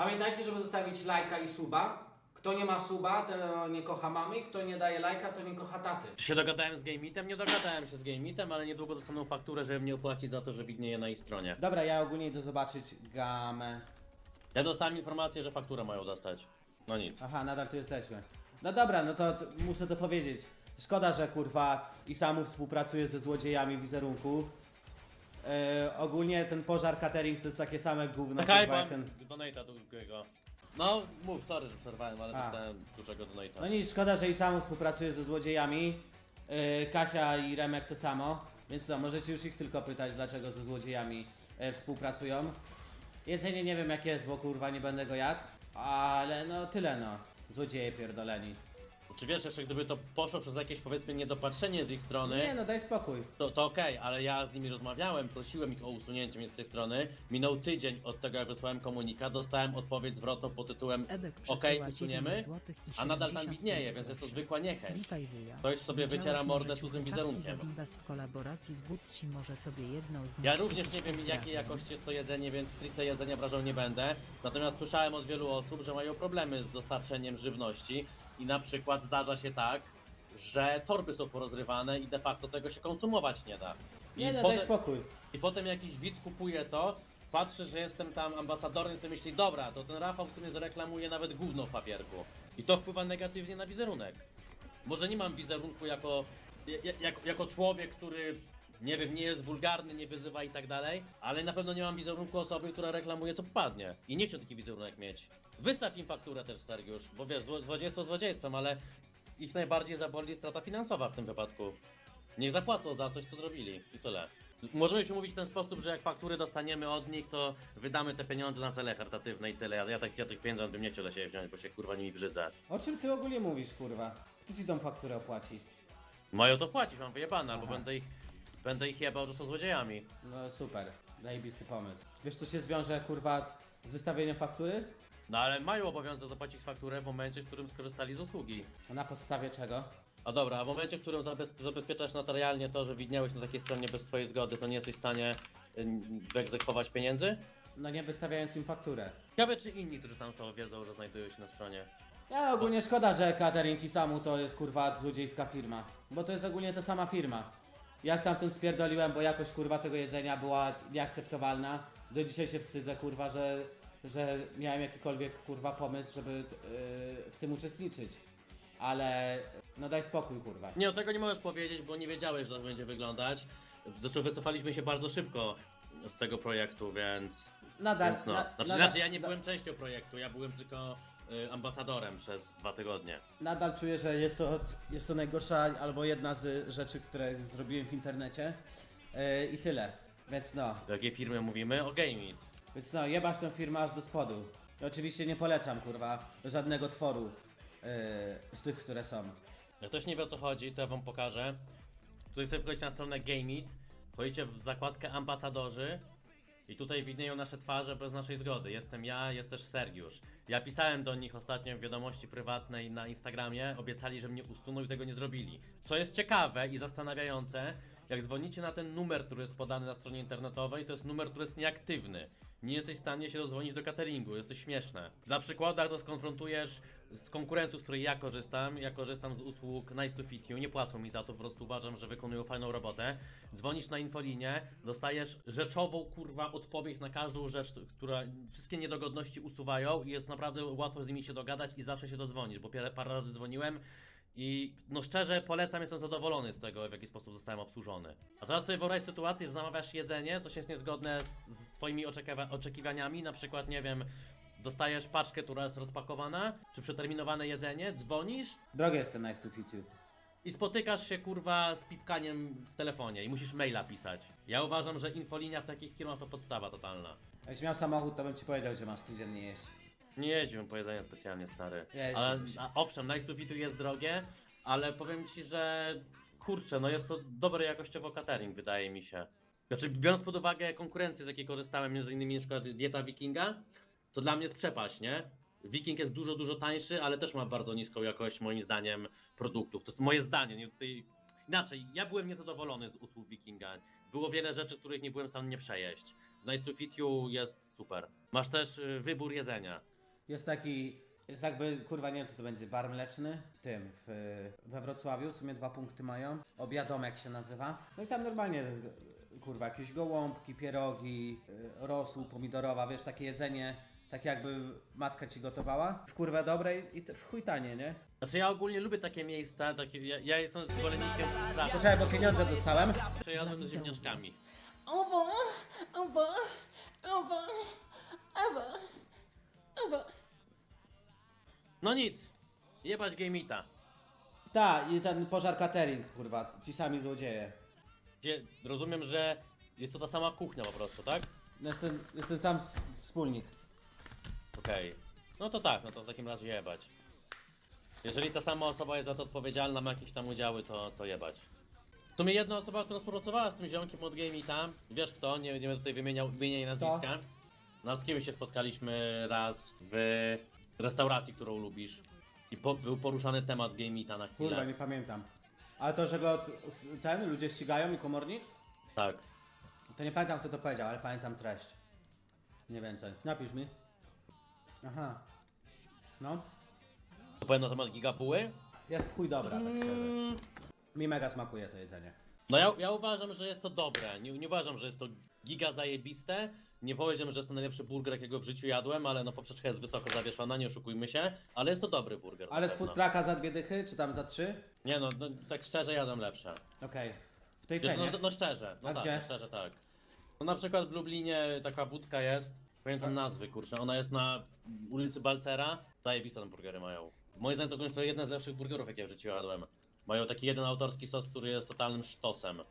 Pamiętajcie, żeby zostawić lajka i suba. Kto nie ma suba, to nie kocha mamy, kto nie daje lajka, to nie kocha taty. Czy się dogadałem z Gameitem? Nie dogadałem się z Gameitem, ale niedługo dostaną fakturę, żeby mnie opłacić za to, że widnieje na ich stronie. Dobra, ja ogólnie idę zobaczyć gamę. Ja dostałem informację, że fakturę mają dostać. No nic. Aha, nadal tu jesteśmy. No dobra, no to, to muszę to powiedzieć. Szkoda, że kurwa i samu współpracuje ze złodziejami wizerunku. E, ogólnie ten pożar catering to jest takie same gówno, Czekaj, kurwa, mam jak ten... donate'a drugiego. No, mów, sorry, że przerwałem, ale A. dostałem dużego donate'a. No nic, szkoda, że i samu współpracuje ze złodziejami. E, Kasia i Remek to samo. Więc no, możecie już ich tylko pytać, dlaczego ze złodziejami e, współpracują. Jedzenie nie wiem jak jest, bo kurwa nie będę go jadł. Ale no tyle no. Złodzieje pierdoleni. Czy wiesz, jeszcze gdyby to poszło przez jakieś powiedzmy niedopatrzenie z ich strony, Nie no, daj spokój. to, to okej, ale ja z nimi rozmawiałem, prosiłem ich o usunięcie mnie z tej strony. Minął tydzień od tego, jak wysłałem komunikat, dostałem odpowiedź zwrotną pod tytułem Ebek okej, przesyła usuniemy, 9 złotych i a nadal tam 75 widnieje, więc jest to groszy. zwykła niechęć. Witaj wuja. Ktoś sobie Widziałeś wyciera mordę może ciuchciaki wizerunkiem. z Adidas w kolaboracji z Gucci może sobie jedną z nich Ja również nie kupić wiem jakiej pozdrawiam. jakości jest to jedzenie, więc stricte jedzenia wrażał nie będę. Natomiast słyszałem od wielu osób, że mają problemy z dostarczeniem żywności i na przykład zdarza się tak, że torby są porozrywane i de facto tego się konsumować nie da. I, Nie no, potem, daj spokój. I potem jakiś widz kupuje to, patrzy, że jestem tam ambasadorem i sobie myśli, dobra, to ten Rafał w sumie zareklamuje nawet gówno w papierku. I to wpływa negatywnie na wizerunek. Może nie mam wizerunku jako, ja- jako, jako człowiek, który nie wiem, nie jest wulgarny, nie wyzywa i tak dalej, ale na pewno nie mam wizerunku osoby, która reklamuje co padnie. I nie chcę taki wizerunek mieć. Wystaw im fakturę też, Sergiusz, bo wiesz, zło- złodziejstwo złodziejstwem, ale ich najbardziej zaboli strata finansowa w tym wypadku. Niech zapłacą za coś, co zrobili i tyle. Możemy się mówić w ten sposób, że jak faktury dostaniemy od nich, to wydamy te pieniądze na cele charytatywne i tyle. Ja, ja, tak, ja tych pieniędzy bym nie chciał dla siebie wziąć, bo się kurwa nimi brzydzę. O czym ty ogólnie mówisz, kurwa? Kto ci tą fakturę opłaci? Mają to płacić, mam wyjebane, albo będę ich, będę ich jebał, że są złodziejami. No super, zajebisty pomysł. Wiesz co się zwiąże, kurwa, z, z wystawieniem faktury? No ale mają obowiązek zapłacić fakturę w momencie, w którym skorzystali z usługi. A na podstawie czego? A dobra, a w momencie, w którym zabez, zabezpieczasz notarialnie to, że widniałeś na takiej stronie bez swojej zgody, to nie jesteś w stanie y, wyegzekwować pieniędzy? No nie wystawiając im fakturę. Ciekawe, czy inni, którzy tam są, wiedzą, że znajdują się na stronie. Ja ogólnie szkoda, że catering i samu to jest kurwa złodziejska firma. Bo to jest ogólnie ta sama firma. Ja stamtąd spierdoliłem, bo jakość kurwa tego jedzenia była nieakceptowalna. Do dzisiaj się wstydzę kurwa, że, że miałem jakikolwiek kurwa pomysł, żeby yy, w tym uczestniczyć. Ale no daj spokój kurwa. Nie, o tego nie możesz powiedzieć, bo nie wiedziałeś, że tak będzie wyglądać. Zresztą wycofaliśmy się bardzo szybko z tego projektu, więc. Nadal, więc no. na- Znaczy, nadal, znaczy, ja nie na- byłem częścią projektu, ja byłem tylko y, ambasadorem przez dwa tygodnie. Nadal czuję, że jest to, jest to najgorsza albo jedna z rzeczy, które zrobiłem w internecie. Yy, I tyle. Więc no, O jakiej firmie mówimy? O Gameit. Więc no, jebać tą firmę aż do spodu. I oczywiście nie polecam, kurwa, żadnego tworu yy, z tych, które są. Jak ktoś nie wie o co chodzi, to ja wam pokażę. Tutaj sobie wchodzicie na stronę Gameit, wchodzicie w zakładkę ambasadorzy i tutaj widnieją nasze twarze bez naszej zgody. Jestem ja, jest też Sergiusz. Ja pisałem do nich ostatnio w wiadomości prywatnej na Instagramie, obiecali, że mnie usuną i tego nie zrobili. Co jest ciekawe i zastanawiające, jak dzwonicie na ten numer, który jest podany na stronie internetowej, to jest numer, który jest nieaktywny. Nie jesteś w stanie się dodzwonić do cateringu, jest to śmieszne. Dla przykładu, jak to skonfrontujesz z konkurencją, z której ja korzystam, ja korzystam z usług Nice to Fit You, nie płacą mi za to, po prostu uważam, że wykonują fajną robotę. Dzwonisz na infolinię, dostajesz rzeczową, kurwa, odpowiedź na każdą rzecz, która wszystkie niedogodności usuwają i jest naprawdę łatwo z nimi się dogadać i zawsze się dodzwonisz, bo parę razy dzwoniłem i no szczerze polecam, jestem zadowolony z tego, w jaki sposób zostałem obsłużony. A teraz sobie wyobraź sytuację, że zamawiasz jedzenie, coś jest niezgodne z, z twoimi oczekiwa- oczekiwaniami, na przykład, nie wiem, dostajesz paczkę, która jest rozpakowana, czy przeterminowane jedzenie, dzwonisz Drogie jest ten Nice to Fit You. i spotykasz się, kurwa, z pipkaniem w telefonie i musisz maila pisać. Ja uważam, że infolinia w takich firmach to podstawa totalna. Jakbyś miał samochód, to bym ci powiedział, że masz codziennie jeść. Nie jeździłem po jedzenie specjalnie, stary. Ale, a, owszem, Nice to Fitu jest drogie, ale powiem ci, że kurczę, no jest to dobry jakościowo catering, wydaje mi się. Znaczy, biorąc pod uwagę konkurencję, z jakiej korzystałem, między innymi na przykład dieta Wikinga, to dla mnie jest przepaść, nie? Wiking jest dużo, dużo tańszy, ale też ma bardzo niską jakość, moim zdaniem, produktów. To jest moje zdanie, nie tutaj... Inaczej, ja byłem niezadowolony z usług Wikinga. Było wiele rzeczy, których nie byłem w stanie nie przejeść. Nice to fit you jest super. Masz też y, wybór jedzenia. Jest taki, jest jakby, kurwa nie wiem co to będzie, bar mleczny w tym, w, we Wrocławiu, w sumie dwa punkty mają, obiadomek się nazywa. No i tam normalnie, kurwa, jakieś gołąbki, pierogi, y, rosół pomidorowa, wiesz, takie jedzenie, tak jakby matka ci gotowała, w kurwę dobrej i w chuj tanie, nie? Znaczy ja ogólnie lubię takie miejsca, takie, ja, ja jestem zwolennikiem. Poczekaj, bo pieniądze dostałem. Przejadłem z ziemniaczkami. Owo, owo, owo, owo, owo. No nic, jebać gameita. Tak, i ten pożar catering, kurwa, ci sami złodzieje. Gdzie rozumiem, że jest to ta sama kuchnia po prostu, tak? Jest ten, jest ten sam s- wspólnik. Okej. No to tak, no to w takim razie jebać. Jeżeli ta sama osoba jest za to odpowiedzialna, ma jakieś tam udziały, to, to jebać. W sumie jedna osoba, która współpracowała z tym ziomkiem od Gameita, wiesz kto, nie, nie będę tutaj wymieniał imienia i nazwiska. No z kim się spotkaliśmy raz w restauracji, którą lubisz. I po, był poruszany temat Gameita na chwilę. Kurwa, nie pamiętam. Ale to, że go t- ten, ludzie ścigają i komornik? Tak. To nie pamiętam kto to powiedział, ale pamiętam treść. Nie więcej. Napisz mi. Aha. No. To powiem na temat gigapuły? Jest w chuj dobra, tak szczerze. Mm, Mi mega smakuje to jedzenie. No ja, ja uważam, że jest to dobre. Nie, nie uważam, że jest to giga zajebiste. Nie powiedziałem, że jest to najlepszy burger, jakiego w życiu jadłem, ale no poprzeczka jest wysoko zawieszona, nie oszukujmy się. Ale jest to dobry burger. Ale z food trucka za dwie dychy, czy tam za trzy? Nie no, no, tak szczerze jadłem lepsze. Okej. W tej Wiesz, cenie. no, no szczerze, no A tak, gdzie? no szczerze tak. No na przykład w Lublinie taka budka jest, pamiętam nazwy, kurczę, ona jest na ulicy Balcera, zajebiste tam burgery mają. Moim zdaniem to jest jedne z lepszych burgerów, jakie w życiu jadłem. Mają taki jeden autorski sos, który jest totalnym sztosem.